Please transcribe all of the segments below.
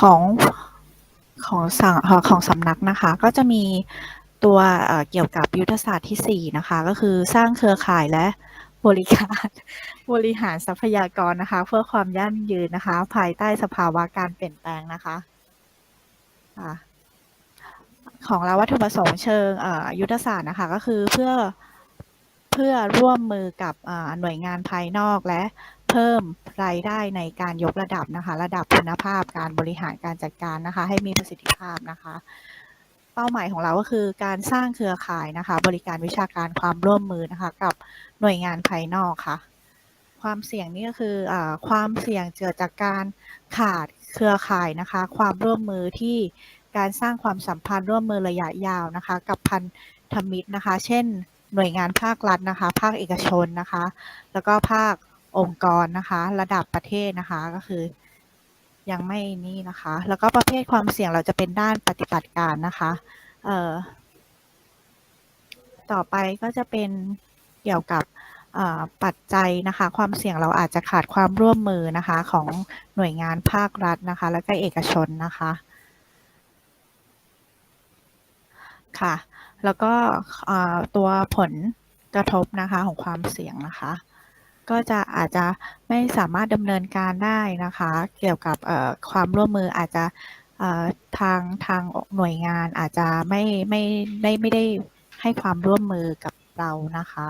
ของของสังของสำนักนะคะ ก็จะมีตัวเกี่ยวกับยุทธศาสตร์ที่สี่นะคะ ก็คือสร้างเครือข่ายและบริการบริหารทรัพยากรนะคะ เพื่อความยั่งยืนนะคะ ภายใต้สภาวะการเปลี่ยนแปลงนะคะค่ะของเราวัตถุประสงค์เชิงยุทธศาสตร์นะคะ ก็คือเพื่อเพื่อร่วมมือกับหน่วยงานภายนอกและ เพิ่มรายได้ในการยกระดับนะคะ ระดับคุณภาพการบริหารการจัดการนะคะ ให้มีประสิทธิภาพนะคะ เป้าหมายของเราก็คือการสร้างเครือข่ายนะคะ บริการวิชาการความร่วมมือนะคะ กับหน่วยงานภายนอกค่ะ ความเสี่ยงนี่ก็คืออความเสี่ยงเกิดจากการขาดเครือข่ายนะคะ ความร่วมมือที่การสร้างความสัมพันธ์ร่วมมือระยะยาวนะคะ กับพันธมิตรนะคะ เช่น หน่วยงานภาครัฐนะคะ ภาคเอกชนนะคะ แล้วก็ภาค องค์กรนะคะ ระดับประเทศนะคะก็คือ ยังไม่นี่นะคะ แล้วก็ประเภทความเสี่ยงเราจะเป็นด้านปฏิบัติการนะคะเอ่อต่อไปก็จะเป็นเกี่ยวกับปัจจัยนะคะ ความเสี่ยงเราอาจจะขาดความร่วมมือนะคะของหน่วยงานภาครัฐนะคะ แล้วก็เอกชนนะคะค่ะ แล้วก็ตัวผลกระทบนะคะของความเสี่ยงนะคะ ก็จะอาจจะไม่สามารถดำเนินการได้นะคะ เกี่ยวกับความร่วมมืออาจจะทางทางหน่วยงานอาจจะไม่ไม่ได้ไม่ได้ให้ความร่วมมือกับเรานะคะ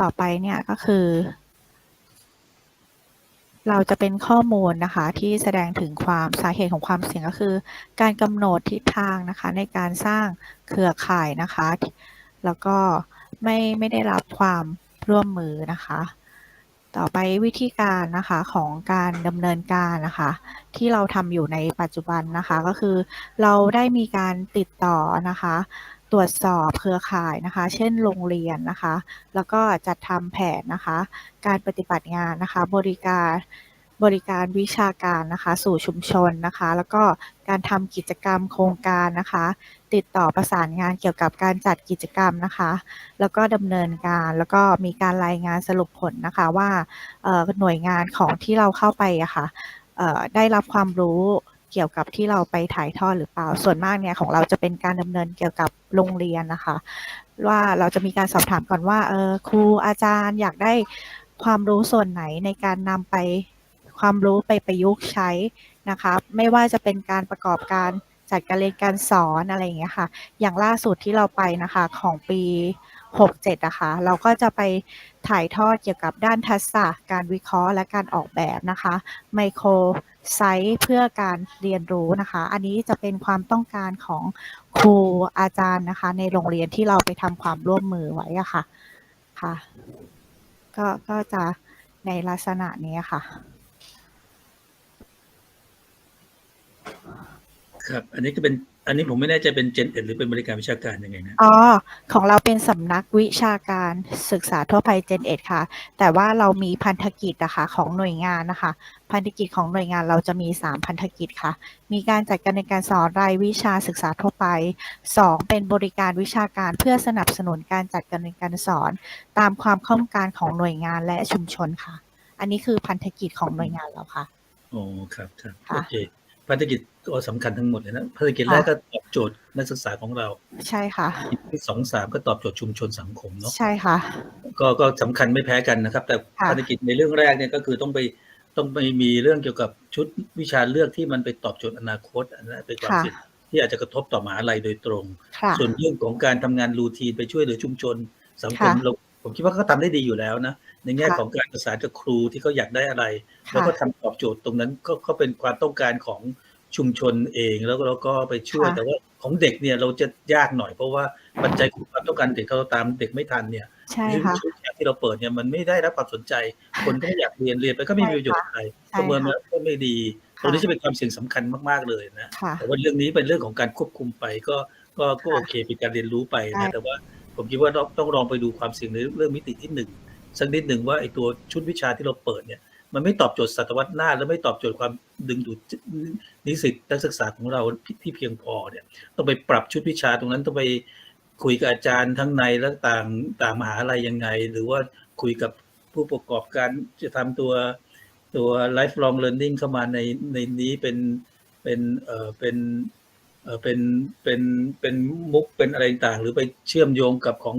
ต่อไปเนี่ยก็คือ เราจะเป็นข้อมูลนะคะที่แสดงถึงความสาเหตุของความเสี่ยงก็คือ การกำหนดทิศทางนะคะในการสร้างเครือข่ายนะคะ แล้วก็ไม่ไม่ได้รับความ ร่วมมือนะคะ ต่อไปวิธีการนะคะของการดำเนินการนะคะ ที่เราทำอยู่ในปัจจุบันนะคะก็คือ เราได้มีการติดต่อนะคะ ตรวจสอบเครือข่ายนะคะ เช่นโรงเรียนนะคะ แล้วก็จัดทำแผนนะคะ การปฏิบัติงานนะคะ บริการบริการวิชาการนะคะ สู่ชุมชนนะคะ แล้วก็การทำกิจกรรมโครงการนะคะ ติดต่อประสานงานเกี่ยวกับการจัดกิจกรรมนะคะ แล้วก็ดำเนินการแล้วก็มีการรายงานสรุปผลนะคะว่าหน่วยงานของที่เราเข้าไปอะค่ะเอ่อได้รับความรู้เกี่ยวกับที่เราไปถ่ายทอดหรือเปล่า ส่วนมากเนี่ยของเราจะเป็นการดำเนินเกี่ยวกับโรงเรียนนะคะ ว่าเราจะมีการสอบถามก่อนว่าเออครูอาจารย์อยากได้ความรู้ส่วนไหนในการนำไปความรู้ไปประยุกต์ใช้นะคะ ไม่ว่าจะเป็นการประกอบการ จัดการเรียนการสอนอะไรอย่างเงี้ยค่ะ อย่างล่าสุดที่เราไปนะคะของปี 67นะคะเราก็จะไปถ่ายทอดเกี่ยวกับด้านทักษะการวิเคราะห์และการออกแบบนะคะไมโครไซต์เพื่อการเรียนรู้นะคะ อันนี้จะเป็นความต้องการของครูอาจารย์นะคะ ในโรงเรียนที่เราไปทำความร่วมมือไว้อะค่ะค่ะก็ก็จะในลักษณะนี้ค่ะ ครับ อันนี้ก็เป็นอันนี้ผมไม่แน่ใจเป็นเจนเอ็ดหรือเป็นบริการวิชาการยังไงนะอ๋อของเราเป็นสำนักวิชาการศึกษาทั่วไป Gen 1ค่ะ แต่ว่าเรามีพันธกิจนะคะของหน่วยงานนะคะ พันธกิจของหน่วยงานเราจะมี 3 พันธกิจค่ะ มีการจัดการเรียนการสอนรายวิชาศึกษาทั่วไป 2 เป็นบริการวิชาการเพื่อสนับสนุนการจัดการเรียนการสอน ตามความต้องการของหน่วยงานและชุมชนค่ะ อันนี้คือพันธกิจของหน่วยงานเราค่ะโอ้ครับครับค่ะโอเคภารกิจ ก็สำคัญทั้งหมดเลยนะภารกิจแรกก็ตอบโจทย์นักศึกษาของเรา ใช่ค่ะที่สองสามก็ตอบโจทย์ชุมชนสังคมเนาะใช่ค่ะ ก็ก็สำคัญไม่แพ้กันนะครับ แต่ค่ะภารกิจในเรื่องแรกเนี่ยก็คือต้องไปต้องไปมีเรื่องเกี่ยวกับชุดวิชาเลือกที่มันไปตอบโจทย์อนาคตอันนั้นเป็นความค่ะเสี่ยงที่อาจจะกระทบต่อมหาลัยโดยตรงค่ะส่วนเรื่องของการทำงานรูทีนไปช่วยเหลือชุมชน สังคมค่ะเราผมคิดว่าเขาทำได้ดีอยู่แล้วนะ ในแง่ค่ะของการประสานกับครูที่เขาอยากได้อะไรค่ะแล้วก็ทำตอบโจทย์ตรงนั้นก็ก็เป็นความต้องการของ ชุมชนเองแล้วก็เราก็ไปช่วยค่ะแต่ว่าของเด็กเนี่ยเราจะยากหน่อยเพราะว่าปัจจัยของความต้องการเด็กเราตามเด็กไม่ทันเนี่ยใช่หรือค่ะชุดที่เราเปิดเนี่ยมันไม่ได้รับความสนใจ คนก็ไม่อยากเรียนเรียนไปก็ไม่มีประโยชน์อะไรใช่ประเมินค่ะแล้วก็ไม่ดีตค่ะรงนี้จะเป็นความเสี่ยงสำคัญมากๆเลยนะค่ะแต่ว่าเรื่องนี้เป็นเรื่องของการควบคุมไปก็ก็ก็ค่ะโอเคเป็นการเรียนรู้ไปใช่นะแต่ว่าผมคิดว่าต้องต้องลองไปดูความเสี่ยงในเรื่องมิติที่หนึ่งสักนิดหนึ่งว่าไอ้ตัวชุดวิชาที่เราเปิดเนี่ย มันไม่ตอบโจทย์ศตวรรษหน้า และไม่ตอบโจทย์ความดึงดูดนิสิตนักศึกษาของเราที่เพียงพอเนี่ยต้องไปปรับชุดวิชาตรงนั้นต้องไปคุยกับอาจารย์ทั้งในและต่างต่างมหาลัยยังไง หรือว่าคุยกับผู้ประกอบการจะทำตัวตัว lifelong learning เข้ามาในในนี้เป็นเป็นเอ่อเป็นเอ่อเป็นเป็นเป็นมุกเป็นอะไรต่างหรือไปเชื่อมโยงกับของ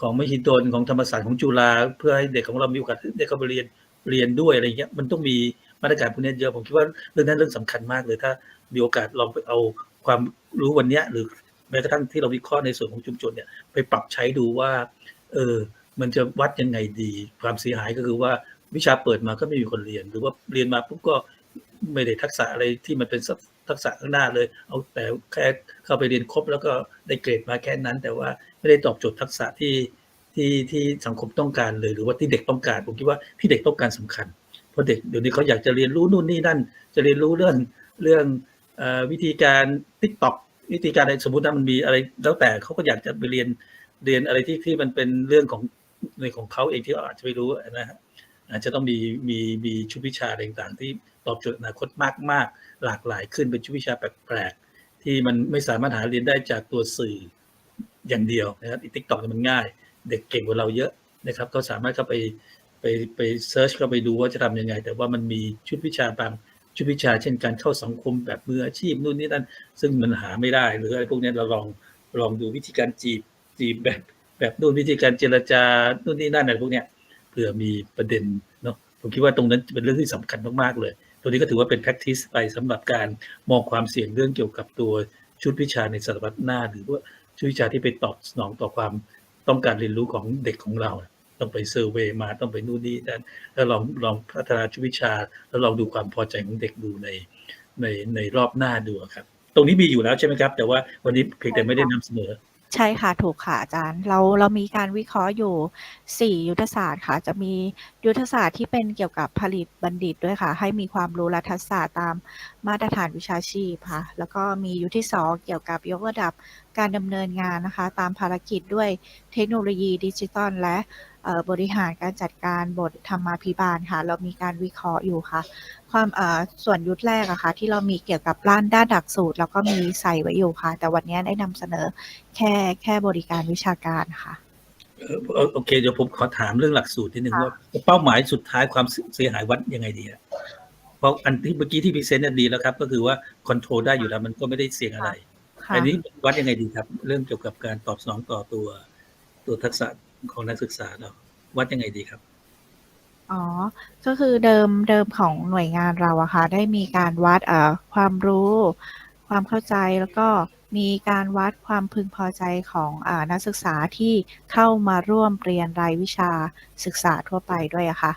ของมหิดลของธรรมศาสตร์ของจุฬาเพื่อให้เด็กของเรามีโอกาสได้เข้าไปเรียน เรียนด้วยอะไรเงี้ยมันต้องมีมาตรการพวกนี้เยอะผมคิดว่าเรื่องนั้นเรื่องสำคัญมากเลยถ้ามีโอกาสลองไปเอาความรู้วันนี้หรือแม้กระทั่งที่เราวิเคราะห์ในส่วนของชุมชนเนี่ยไปปรับใช้ดูว่าเออมันจะวัดยังไงดี ความเสียหายก็คือว่าวิชาเปิดมาก็ไม่มีคนเรียน หรือว่าเรียนมาปุ๊บก็ไม่ได้ทักษะอะไรที่มันเป็นทักษะข้างหน้าเลย เอาแต่แค่เข้าไปเรียนครบแล้วก็ได้เกรดมาแค่นั้น แต่ว่าไม่ได้ตอบโจทย์ทักษะที่ ที่ที่สังคมต้องการเลยหรือว่าที่เด็กต้องการ ผมคิดว่าที่เด็กต้องการสำคัญ เพราะเด็กเดี๋ยวนี้เขาอยากจะเรียนรู้นู่นนี่นั่น จะเรียนรู้เรื่องเรื่องวิธีการติ๊กต็อกวิธีการอะไรสมมติว่ามันมีอะไร แล้วแต่เขาก็อยากจะไปเรียนเรียนอะไรที่ที่มันเป็นเรื่องของในของเขาเองที่เราอาจจะไม่รู้นะฮะอาจจะต้องมีมีมีชุดวิชาอะไรต่างๆ ที่ตอบโจทย์อนาคตมากมากๆ หลากหลายขึ้นเป็นชุดวิชาแปลกๆที่มันไม่สามารถหาเรียนได้จากตัวสื่ออย่างเดียวนะครับติ๊กต็อกมันง่าย เด็กเก่งกว่าเราเยอะนะครับ ก็สามารถเข้าไปไปไปเซิร์ชเข้าไปดูว่าจะทำยังไง แต่ว่ามันมีชุดวิชาบางชุดวิชาเช่นการเข้าสังคมแบบมืออาชีพนู่นนี่นั่นซึ่งมันหาไม่ได้ หรืออะไรพวกนี้เราลองลองดูวิธีการจีบจีบแบบแบบนู่นวิธีการเจรจานู่นนี่นั่นอะไรพวกเนี้ยเผื่อมีประเด็นเนาะผมคิดว่าตรงนั้นเป็นเรื่องที่สำคัญมากๆเลย ตัวนี้ก็ถือว่าเป็น practice ไปสำหรับการมองความเสี่ยงเรื่องเกี่ยวกับตัวชุดวิชาในศตวรรษหน้า หรือว่าชุดวิชาที่ไปตอบสนองต่อความ ต้องการเรียนรู้ของเด็กของเรา ต้องไปเซอร์เวยมาต้องไปนู่นนี่นั่นแล้วลองลองพัฒนาชุวิชา แล้วลองดูความพอใจของเด็กดูในในในรอบหน้าดูครับ ตรงนี้มีอยู่แล้วใช่ไหมครับ แต่ว่าวันนี้เพียงแต่ไม่ได้นำเสนอใช่ค่ะถูกค่ะอาจารย์ เราเรามีการวิเคราะห์อยู่ 4 ยุทธศาสตร์ค่ะ จะมียุทธศาสตร์ที่เป็นเกี่ยวกับผลิตบัณฑิตด้วยค่ะ ให้มีความรู้และทักษะตามมาตรฐานวิชาชีพค่ะ แล้วก็มียุทธที่ 2 เกี่ยวกับยกระดับ การดำเนินงานนะคะ ตามภารกิจด้วยเทคโนโลยีดิจิตอลและเอ่อบริหารการจัดการบทธรรมาภิบาลค่ะ เรามีการวิเคราะห์อยู่ค่ะ ความเอ่อส่วนยุทธแรกอะค่ะ ที่เรามีเกี่ยวกับด้านด้านหลักสูตร แล้วก็มีใส่ไว้อยู่ค่ะ แต่วันนี้ได้นำเสนอแค่แค่บริการวิชาการค่ะเอ่อเอ่อโอเคเดี๋ยวผมขอถามเรื่องหลักสูตรนิดนึงว่าเป้าหมายสุดท้ายความเสียหายวัดยังไงดีอะเพราะอันที่เมื่อกี้ที่พรีเซนต์น่ะดีแล้วครับ ก็คือว่าคอนโทรลได้อยู่แล้วมันก็ไม่ได้เสี่ยงอะไรค่ะ อันนี้วัดยังไงดีครับ เรื่องเกี่ยวกับการตอบสนองต่อตัวตัวทักษะของนักศึกษาเราวัดยังไงดีครับอ๋อ ก็คือเดิมเดิมของหน่วยงานเราอะค่ะ ได้มีการวัดเอ่อความรู้ ความเข้าใจแล้วก็มีการวัดความพึงพอใจของอานักศึกษาที่เข้ามาร่วมเรียนรายวิชาศึกษาทั่วไปด้วยอะค่ะ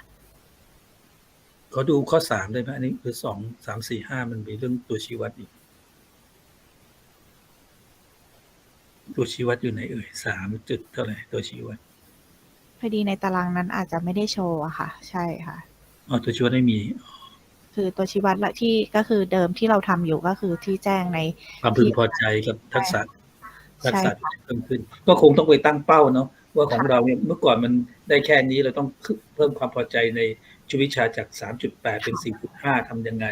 ขอดูข้อสามได้ไหมอันนี้คือสองสามสี่ห้ามันมีเรื่องตัวชี้วัดอีก ตัวชี้วัดอยู่ไหนเอ่ยสามจุดเท่าไหร่ตัวชี้วัดพอดีในตารางนั้นอาจจะไม่ได้โชว์อะค่ะ ใช่ค่ะอ๋อตัวชี้วัดไม่มี คือตัวชี้วัดละที่ก็คือเดิมที่เราทำอยู่ก็คือที่แจ้งในความพึงพอใจกับทักษะใช่ทักษะที่เพิ่มขึ้น ก็คงต้องไปตั้งเป้าเนาะว่าของเราเนี่ยเมื่อก่อนมันได้แค่นี้เราต้องเพิ่มความพอใจในชีวิตวิชาจาก 3.8 เป็น 4.5ทำยังไง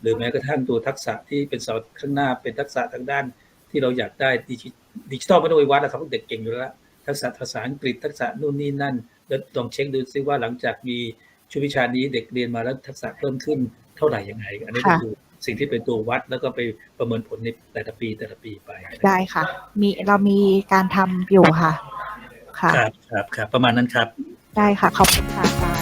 หรือแม้กระทั่งตัวทักษะที่เป็นเสาข้างหน้าเป็นทักษะทางด้าน ที่เราอยากได้ดิจิดิจิตอลไม่ต้องไปวัดแล้วครับพวกเด็กเก่งอยู่แล้วทักษะภาษาอังกฤษทักษะนู่นนี่นั่นแล้วลองเช็คดูซิว่าหลังจากมีชุดวิชานี้เด็กเรียนมาแล้วทักษะเพิ่มขึ้นเท่าไหร่ยังไง อันนี้ก็ค่ะคือสิ่งที่เป็นตัววัดแล้วก็ไปประเมินผลในแต่ละปีแต่ละปีไป ได้ค่ะ มีเรามีการทำอยู่ค่ะ ค่ะครับครับครับประมาณนั้นครับ ได้ค่ะ ขอบคุณค่ะอาจารย์